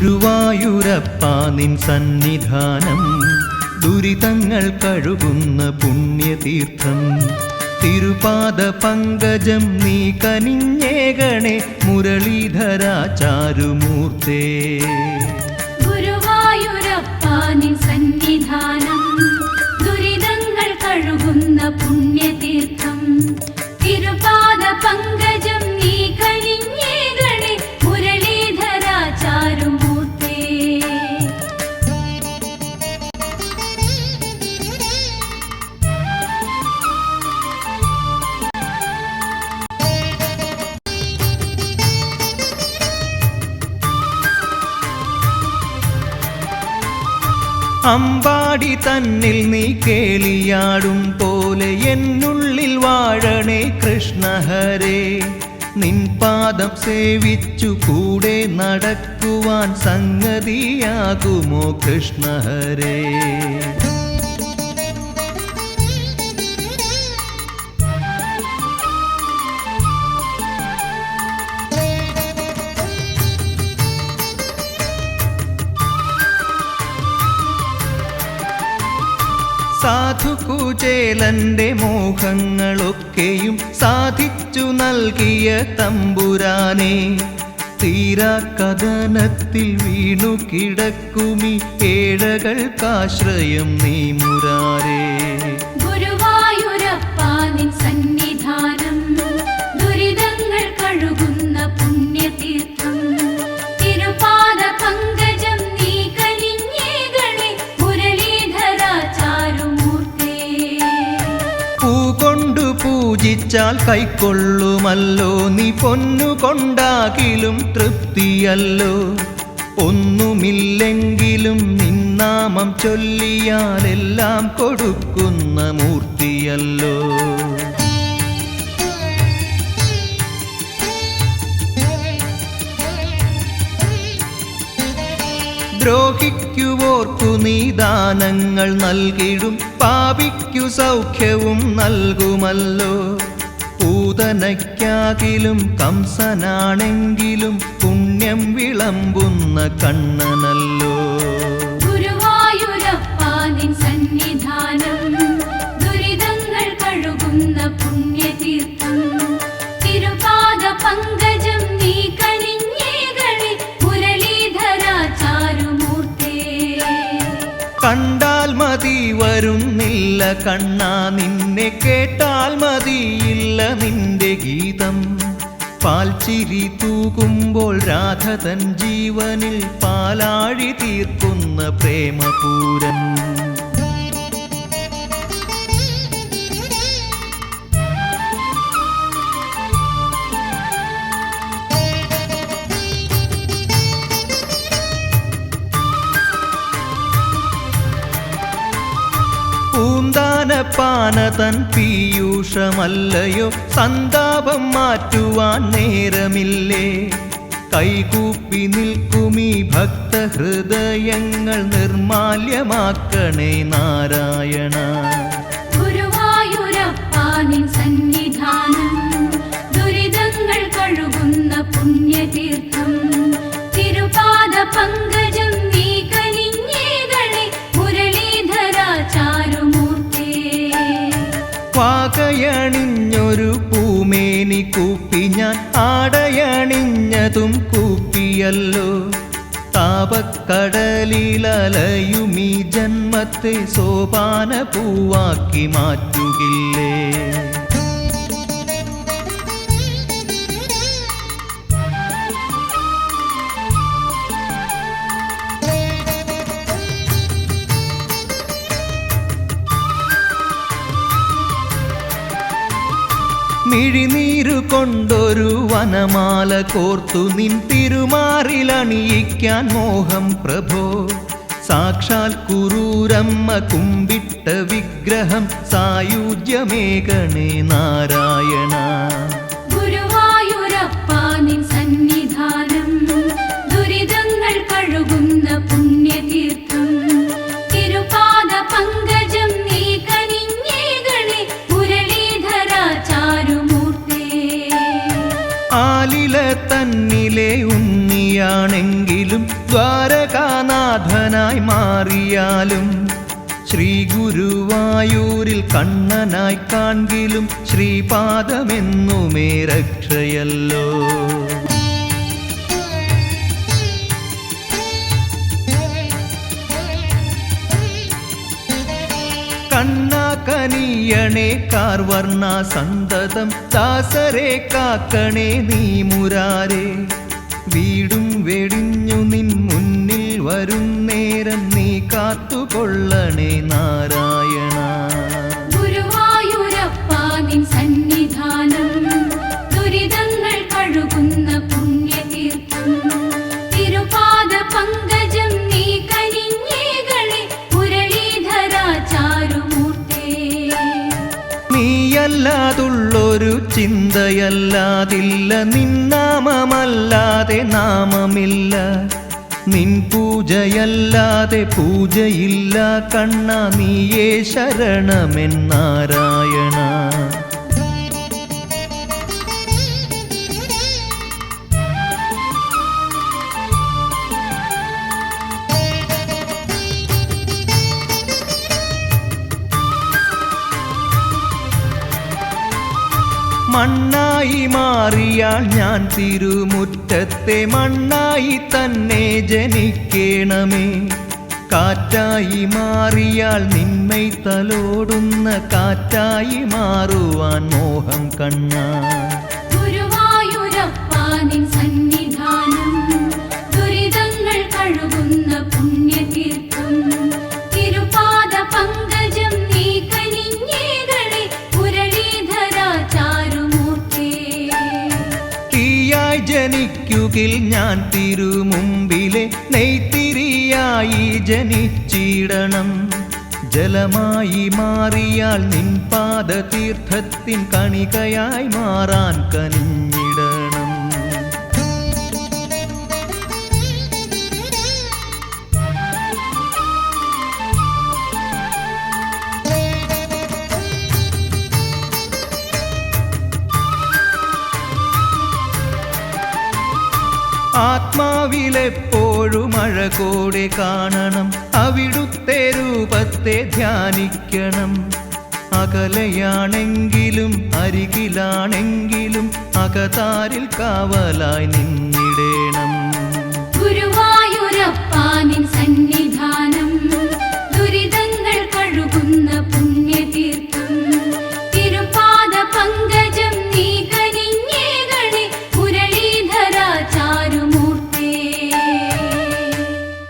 ഗുരുവായൂരപ്പ നിൻ സന്നിധാനം. ദുരിതങ്ങൾ കഴുകുന്ന പുണ്യതീർത്ഥം. തിരുപാദ പങ്കജം നീ കനിഞ്ഞേകണേ മുരളീധരാചാരുമൂർത്തേ. അമ്പാടി തന്നിൽ നീ കേളിയാടും പോലെ എന്നുള്ളിൽ വാഴണേ കൃഷ്ണഹരേ. നിൻ പാദം സേവിച്ചു കൂടെ നടക്കുവാൻ സംഗതിയാകുമോ കൃഷ്ണഹരേ? സാധുകുചേലന്റെ മോഹങ്ങളൊക്കെയും സാധിച്ചു നൽകിയ തമ്പുരാനെ തീരാ കഥനത്തിൽ വീണു കിടക്കുമി ഏഴകൾക്കാശ്രയം നീ മുരാരേ. ഗുരുവായൂരപ്പാനിൻ സന്നിധാനം ദുരിതങ്ങൾ കഴുകുന്ന പുണ്യതീർത്ഥം തിരുപാദ പങ്കജം പൂജിച്ചാൽ കൈക്കൊള്ളുമല്ലോ. നീ പൊന്നു കൊണ്ടാകിലും തൃപ്തിയല്ലോ. ഒന്നുമില്ലെങ്കിലും നിന്നാമം ചൊല്ലിയാലെല്ലാം കൊടുക്കുന്ന മൂർത്തിയല്ലോ. ദ്രോഹിക്കുവോർക്കു നീ ദാനങ്ങൾ നൽകിടും. പാപിക്കു സൗഖ്യവും നൽകുമല്ലോ. പൂതനയ്ക്കാകിലും കംസനാണെങ്കിലും പുണ്യം വിളമ്പുന്ന കണ്ണനല്ലോ. സന്നിധാനം ദുരിതങ്ങൾ കഴുകുന്ന പുണ്യതീർത്ഥം. തിരുപാദ പങ്കജം നീ മുരളീധരാചാരുമൂർത്തേ കണ്ടാൽ മതി വരുന്നില്ല കണ്ണാ നിന്നെ കേട്ടാൽ മതിയില്ല നിന്റെ ഗീതം. പാൽച്ചിരി തൂകുമ്പോൾ രാധതൻ ജീവനിൽ പാലാഴി തീർക്കുന്ന പ്രേമപൂരം. പൂന്താനപ്പാന തൻ പീയൂഷമല്ലയോ സന്താപം മാറ്റുവാൻ നേരമില്ലേ? കൈകൂപ്പി നിൽക്കുമീ ഭക്തഹൃദയങ്ങൾ നിർമാല്യമാക്കണേ നാരായണ. പാകയണിഞ്ഞൊരു പൂമേനി കൂപ്പി ഞാൻ ആടയണിഞ്ഞതും കൂപ്പിയല്ലോ. താപക്കടലിലലയുമീ ജന്മത്തെ സോപാന പൂവാക്കി മാറ്റുകില്ലേ. മിഴിനീരു കൊണ്ടൊരു വനമാല കോർത്തു നിൻ തിരുമാറിലണിയിക്കാൻ മോഹം പ്രഭോ. സാക്ഷാൽ കുരൂരമ്മ കുമ്പിട്ട വിഗ്രഹം സായുജ്യമേകണേ നാരായണ ആലില തന്നിലെ ഉണ്ണിയാണെങ്കിലും ദ്വാരകാനാഥനായി മാറിയാലും ശ്രീ ഗുരുവായൂരിൽ കണ്ണനായി കാൺകിലും ശ്രീപാദമെന്നുമേ രക്ഷയല്ലോ. കണ്ണാക്കനിയണേ കാർവർണ സന്തതം. ദാസരെ കാക്കണേ നീ മുരാരെ. വീടും വെടിഞ്ഞു നിൻ മുന്നിൽ വരും നേരം നീ കാത്തുകൊള്ളണേ നാരായണ. ചിന്തയല്ലാതില്ല നിന്നാമമല്ലാതെ നാമമില്ല. നിൻ പൂജയല്ലാതെ പൂജയില്ല കണ്ണ നീയേ ശരണമെന്നാരായണ മണ്ണായി മാറിയാൽ ഞാൻ തിരുമുറ്റത്തെ മണ്ണായി തന്നെ ജനിക്കണമേ. കാറ്റായി മാറിയാൽ നിന്മൈ തലോടുന്ന കാറ്റായി മാറുവാൻ മോഹം കണ്ണ തിരുമുമ്പിലെ നെയ്ത്തിരിയായി ജനിച്ചിടണം. ജലമായി മാറിയാൽ നിൻപാദ തീർത്ഥത്തിൻ കണികയായി മാറാൻ കനിഞ്ഞിടണം. ആത്മാവിലെപ്പോഴും കൂടെ കാണണം. അവിടുത്തെ രൂപത്തെ ധ്യാനിക്കണം. അകലയാണെങ്കിലും അരികിലാണെങ്കിലും അകതാരിൽ കാവലായി നിന്നിടേണം.